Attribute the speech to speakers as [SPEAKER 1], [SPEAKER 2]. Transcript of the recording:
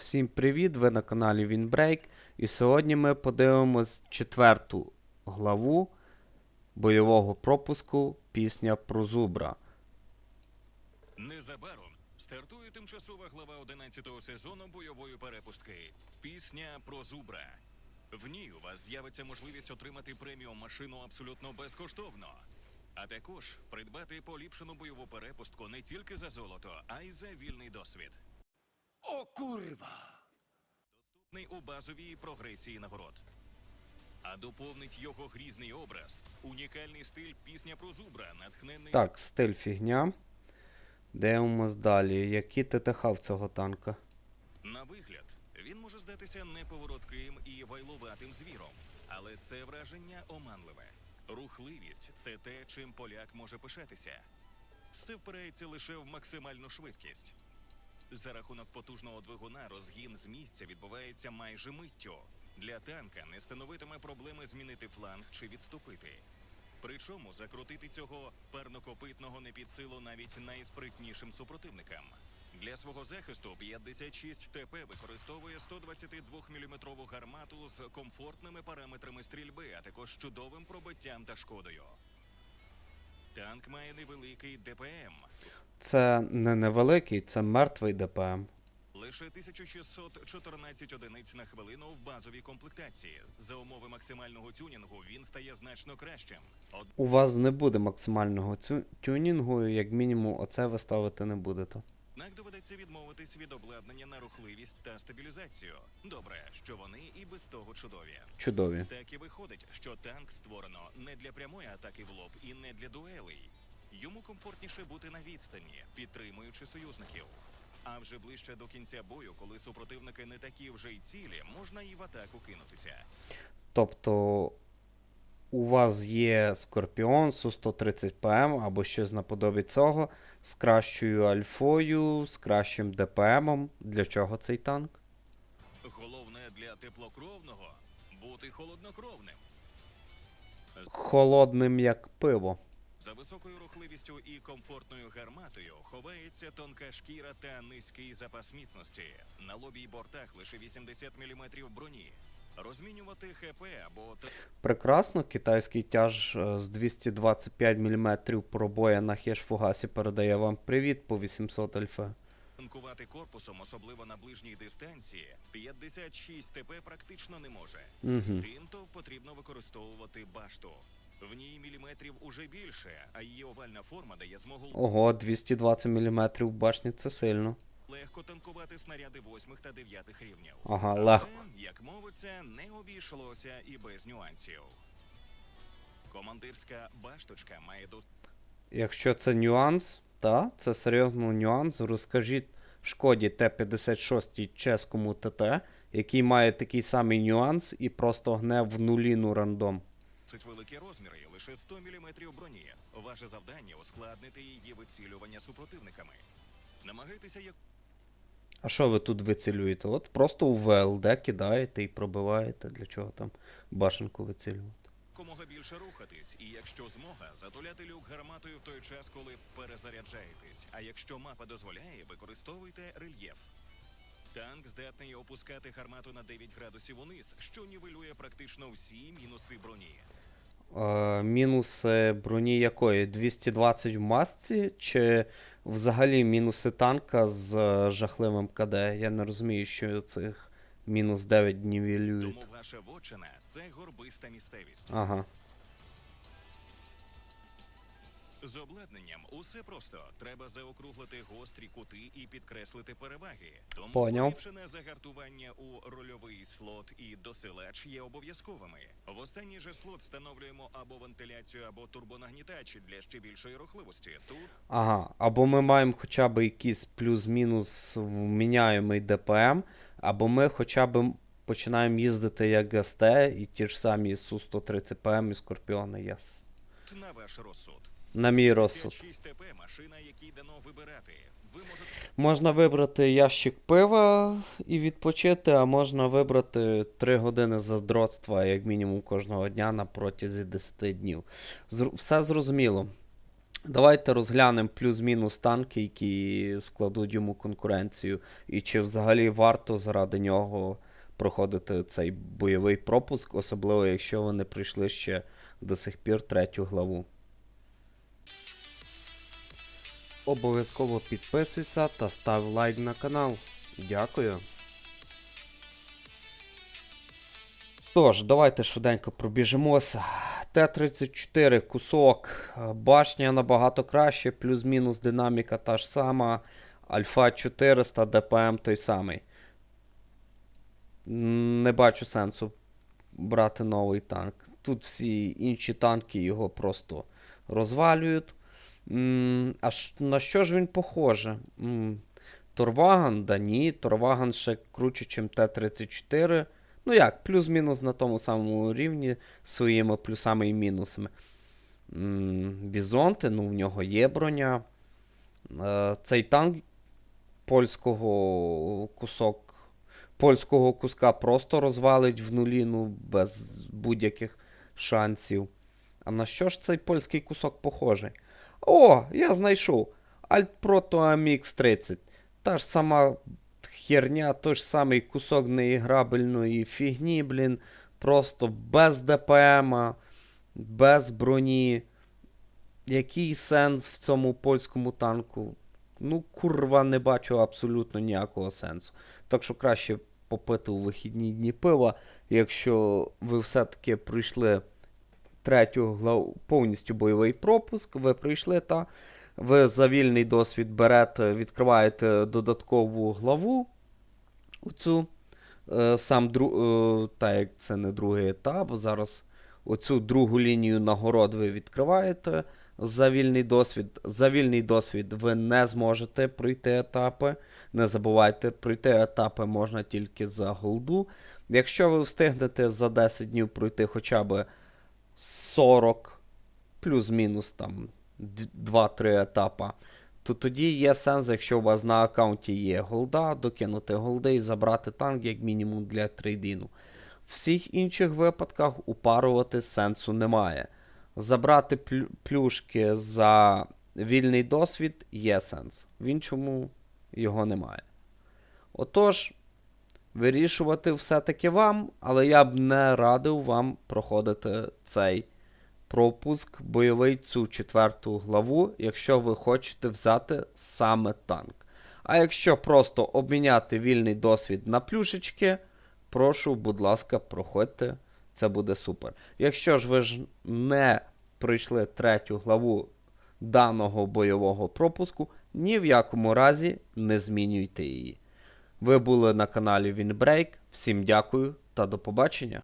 [SPEAKER 1] Всім привіт! Ви на каналі Windbreak. І сьогодні ми подивимось четверту главу бойового пропуску Пісня про зубра.
[SPEAKER 2] Незабаром стартує тимчасова глава 11-го сезону бойової перепустки Пісня про зубра. В ній у вас з'явиться можливість отримати преміум машину абсолютно безкоштовно. А також придбати поліпшену бойову перепустку не тільки за золото, а й за вільний досвід.
[SPEAKER 3] O kurwa!
[SPEAKER 2] Доступний у базовій прогресії нагород. А доповнить його грізний образ, унікальний стиль пісня про зубра, натхнений
[SPEAKER 1] Так, стиль фігня. Дивимось далі. Які ТТХ в цього танка?
[SPEAKER 2] На вигляд, він може здатися неповоротким і вайлуватим звіром, але це враження оманливе. Рухливість це те, чим поляк може пишатися. Все впирається лише в максимальну швидкість. За рахунок потужного двигуна розгін з місця відбувається майже миттю. Для танка не становитиме проблеми змінити фланг чи відступити. Причому закрутити цього парнокопитного не під силу навіть найспритнішим супротивникам. Для свого захисту 56 ТП використовує 122-мм гармату з комфортними параметрами стрільби, а також чудовим пробиттям та шкодою. Танк має невеликий ДПМ,
[SPEAKER 1] Це не невеликий, це мертвий ДПМ.
[SPEAKER 2] лише 1614 одиниць на хвилину в базовій комплектації. За умови максимального тюнінгу він стає значно кращим. Од...
[SPEAKER 1] У вас не буде максимального цю- тюнінгу, як мінімум, оце ви ставити не будете.
[SPEAKER 2] Однак доведеться відмовитись від обладнання на рухливість та стабілізацію. Добре, що вони і без того чудові.
[SPEAKER 1] Чудові.
[SPEAKER 2] Так і виходить, що танк створено не для прямої атаки в лоб і не для дуелей. Йому комфортніше бути на відстані, підтримуючи союзників. А вже ближче до кінця бою, коли супротивники не такі вже й цілі, можна і в атаку кинутися.
[SPEAKER 1] Тобто у вас є Скорпіон су 130 ПМ або щось наподобі цього з кращою альфою, з кращим ДПМом. Для чого цей танк?
[SPEAKER 2] Головне для теплокровного бути холоднокровним.
[SPEAKER 1] Холодним як пиво.
[SPEAKER 2] За високою рухливістю і комфортною гарматою ховається тонка шкіра та низький запас міцності. На лобі й бортах лише 80 мм броні. Розмінювати ХП або
[SPEAKER 1] Прекрасно, китайський тяж е, з 225 мм пробоя на хеш-фугасі передає вам привіт по 800 альфа.
[SPEAKER 2] танкувати корпусом, особливо на ближній дистанції, 56 ТП практично не може.
[SPEAKER 1] Угу.
[SPEAKER 2] Тимто потрібно використовувати башту. В ній міліметрів уже більше, а її овальна форма дає змогу
[SPEAKER 1] Ого, 220 мм в башні це сильно.
[SPEAKER 2] легко танкувати снаряди 8 та 9 рівнів.
[SPEAKER 1] Ага,
[SPEAKER 2] Але,
[SPEAKER 1] легко.
[SPEAKER 2] як мовиться, не обійшлося і без нюансів. Командирська башточка має дос...
[SPEAKER 1] Якщо це нюанс, та, це серйозно нюанс. Розкажіть шкоді Т-56 чеському ТТ, який має такий самий нюанс і просто гне в нуліну рандом.
[SPEAKER 2] Досить великі розміри, лише 100 мм броні. Ваше завдання ускладнити її вицілювання супротивниками. Намагайтеся як
[SPEAKER 1] А що ви тут вицілюєте? От просто у ВЛД кидаєте і пробиваєте. Для чого там башенку вицілювати?
[SPEAKER 2] якомога більше рухатись, і якщо змога, затуляти люк гарматою в той час, коли перезаряджаєтесь. А якщо мапа дозволяє, використовуйте рельєф. Танк здатний опускати гармату на 9 градусів униз, що нівелює практично всі мінуси броні.
[SPEAKER 1] Е, мінуси броні якої? 220 в масці, чи взагалі мінуси танка з е, жахливим КД? Я не розумію, що цих мінус 9 нівелюють.
[SPEAKER 2] Тому ваша вотчина це горбиста місцевість.
[SPEAKER 1] Ага.
[SPEAKER 2] З обладнанням усе просто. Треба заокруглити гострі кути і підкреслити переваги. Тому
[SPEAKER 1] Поняв.
[SPEAKER 2] поліпшене загартування у рольовий слот і досилач є обов'язковими. В останній же слот встановлюємо або вентиляцію, або турбонагнітач для ще більшої рухливості. Тут
[SPEAKER 1] Ага. Або ми маємо хоча б якийсь плюс-мінус вміняємий ДПМ, або ми хоча б починаємо їздити як ГСТ і ті ж самі Су-130 ПМ і Скорпіони. Яс.
[SPEAKER 2] на ваш розсуд.
[SPEAKER 1] На мій розсуд.
[SPEAKER 2] 56 ТП машина, якій дано вибирати. Ви можете
[SPEAKER 1] Можна вибрати ящик пива і відпочити, а можна вибрати 3 години задротства, як мінімум, кожного дня на протязі 10 днів. Зр- Все зрозуміло. Давайте розглянемо плюс-мінус танки, які складуть йому конкуренцію, і чи взагалі варто заради нього проходити цей бойовий пропуск, особливо якщо ви не прийшли ще до сих пір третю главу. Обов'язково підписуйся та став лайк на канал. Дякую. Тож, давайте швиденько пробіжимося. Т-34 кусок, башня набагато краще, плюс-мінус динаміка та ж сама. Альфа 400, ДПМ той самий. Не бачу сенсу брати новий танк. Тут всі інші танки його просто розвалюють. А на що ж він похоже? Торваган? Да ні, Торваган ще круче, ніж Т-34. Ну як, плюс-мінус на тому самому рівні своїми плюсами і мінусами. Бізонти, ну в нього є броня. Е, Цей танк польського кусок. Польського куска просто розвалить в нулі, ну, без будь-яких шансів. А на що ж цей польський кусок похожий? О, я знайшов. Proto AMX 30. Та ж сама херня, той ж самий кусок неіграбельної фігні, блін. Просто без ДПМа, без броні. Який сенс в цьому польському танку? Ну, курва, не бачу абсолютно ніякого сенсу. Так що краще попити у вихідні дні пива, якщо ви все-таки пройшли третю главу, повністю бойовий пропуск, ви прийшли та ви за вільний досвід берете, відкриваєте додаткову главу. Оцю е, сам дру, е, та як це не другий етап. Зараз оцю другу лінію нагород ви відкриваєте за вільний досвід. За вільний досвід ви не зможете пройти етапи. Не забувайте, пройти етапи можна тільки за голду. Якщо ви встигнете за 10 днів пройти хоча б 40, плюс-мінус там 2-3 етапа, то тоді є сенс, якщо у вас на аккаунті є голда, докинути голди і забрати танк як мінімум для трейдіну. В всіх інших випадках упарувати сенсу немає. Забрати плюшки за вільний досвід є сенс. В іншому його немає. Отож, вирішувати все-таки вам, але я б не радив вам проходити цей пропуск бойовий цю четверту главу, якщо ви хочете взяти саме танк. А якщо просто обміняти вільний досвід на плюшечки, прошу, будь ласка, проходьте. Це буде супер. Якщо ж ви ж не пройшли третю главу даного бойового пропуску, ні в якому разі не змінюйте її. Ви були на каналі Вінбрейк. Всім дякую та до побачення.